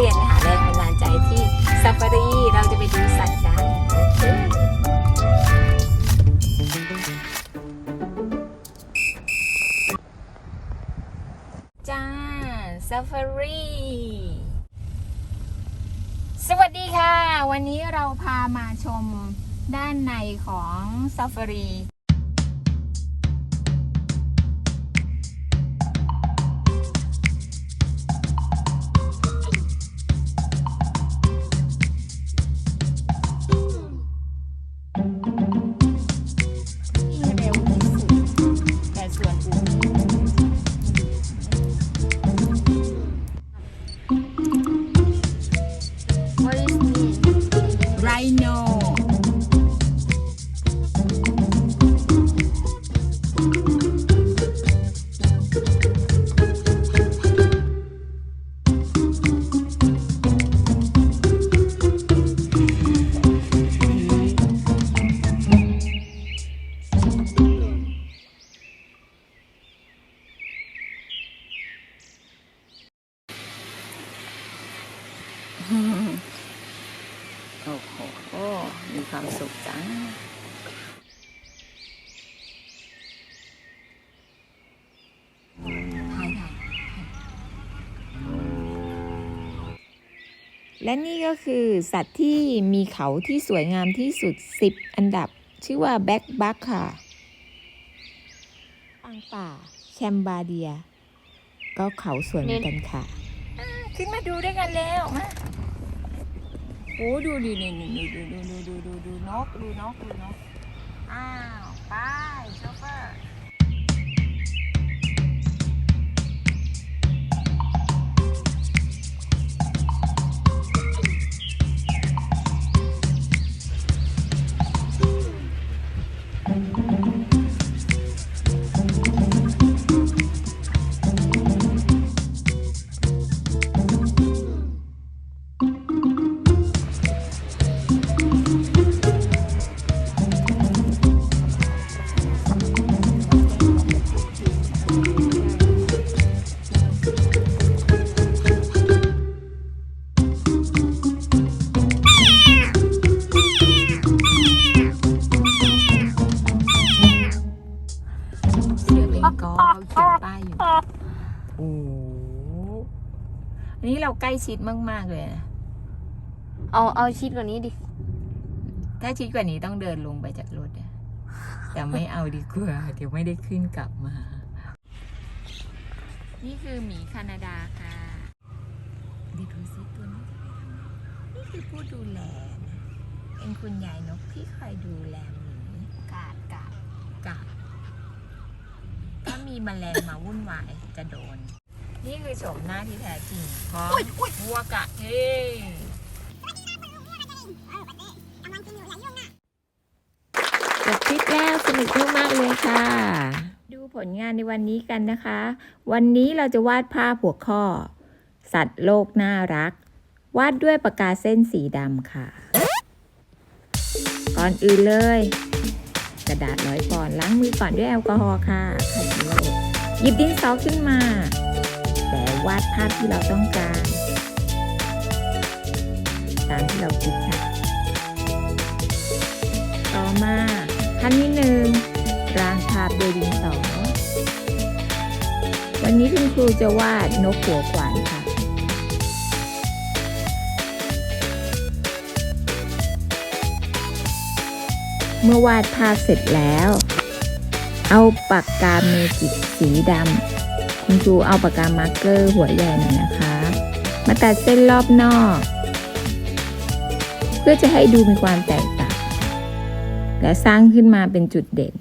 รียนหาแรงบันดาลใจที่ซาฟารีเราจะไปดูสัตว์กันโจ้าซาฟารีสวัสดีค่ะ วันนี้เราพามาชมด้านในของซาฟารี โอ้โหมีความสุขจังถ่ายถ่ายและนี่ก็คือสัตว์ที่มีเขาที่สวยงามที่สุด 10 อันดับ ชื่อว่าแบ็กบัคค่ะปังป่า แชมบาเดีย ก็เขาสวยเหมือนกันค่ะ ขึ้นมาดูด้วยกันแล้วมา โอ้ดูดินี่นี่ดูดูดูดูดูดูนกดูนกดูนกอ้าว อันนี้เราใกล้ชิดมาก ๆ เลยนะเอาเอาชิดกว่านี้ดิ ถ้าชิดกว่านี้ต้องเดินลงไปจากรถอะแต่ไม่เอาดีกว่าเดี๋ยวไม่ได้ขึ้นกลับมา นี่คือหมีแคนาดาค่ะเดี๋ยวดูซิตัวนี้นี่คือผู้ดูแลนะเป็นคุณยายนกที่คอยดูแลหมีกาดกาดกาดถ้ามีแมลงมาวุ่นวายจะโดน นี่คือโฉมหน้าที่แท้จริงของวัวกะเฮ้จบคลิปแล้วสนุกมากๆเลยค่ะ ดูผลงานในวันนี้กันนะคะ วันนี้เราจะวาดภาพหัวข้อ สัตว์โลกน่ารัก วาดด้วยปากกาเส้นสีดำค่ะ ก่อนอื่นเลย กระดาษร้อยปอนด์ล้างมือก่อนด้วยแอลกอฮอล์ค่ะขัดโลกหยิบดินสอขึ้นมา แต่วาดภาพที่เราต้องการ ตามที่เราคิดค่ะ ต่อมาขั้นที่หนึ่งรางภาพโดยดินสอวันนี้คุณครูจะวาดนกหัวขวานค่ะ เมื่อวาดภาพเสร็จแล้ว เอาปากกาเมจิกสีดำ คุณครูเอาปากกามาร์กเกอร์หัวใหญ่หน่อยนะคะ มาตัดเส้นรอบนอก เพื่อจะให้ดูมีความแตกต่างและสร้างขึ้นมาเป็นจุดเด่น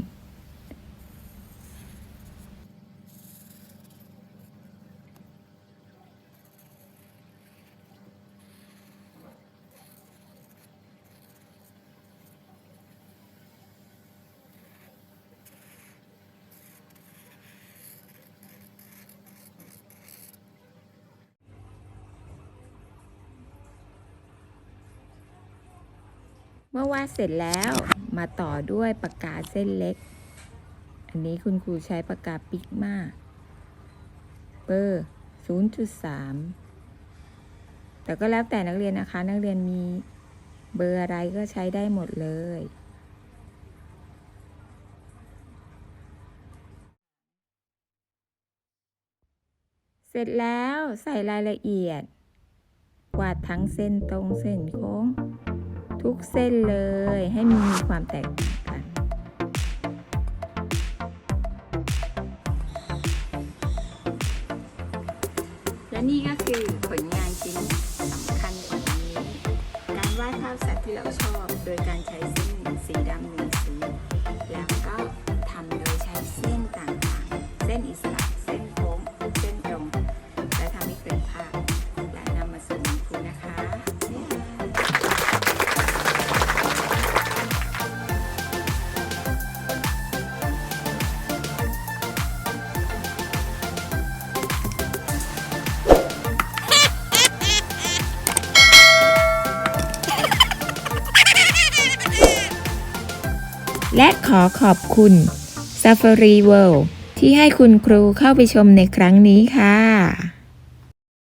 เมื่อวาดเสร็จแล้วมาต่อด้วยปากกาเส้นเล็ก อันนี้คุณครูใช้ปากกาปิกมาเบอร์ 0.3 แต่ก็แล้วแต่นักเรียนนะคะ นักเรียนมีเบอร์อะไรก็ใช้ได้หมดเลยเสร็จแล้วใส่รายละเอียด วาดทั้งเส้นตรงเส้นโค้ง ทุกเส้นเลยให้มีความแตกต่างกัน และนี่ก็คือผลงานชิ้นสำคัญกว่านี้ การวาดภาพสัตว์ที่เราชอบ โดยการใช้เส้นสีดำ และขอขอบคุณ Safari World ที่ให้คุณครูเข้าไปชมในครั้งนี้ค่ะ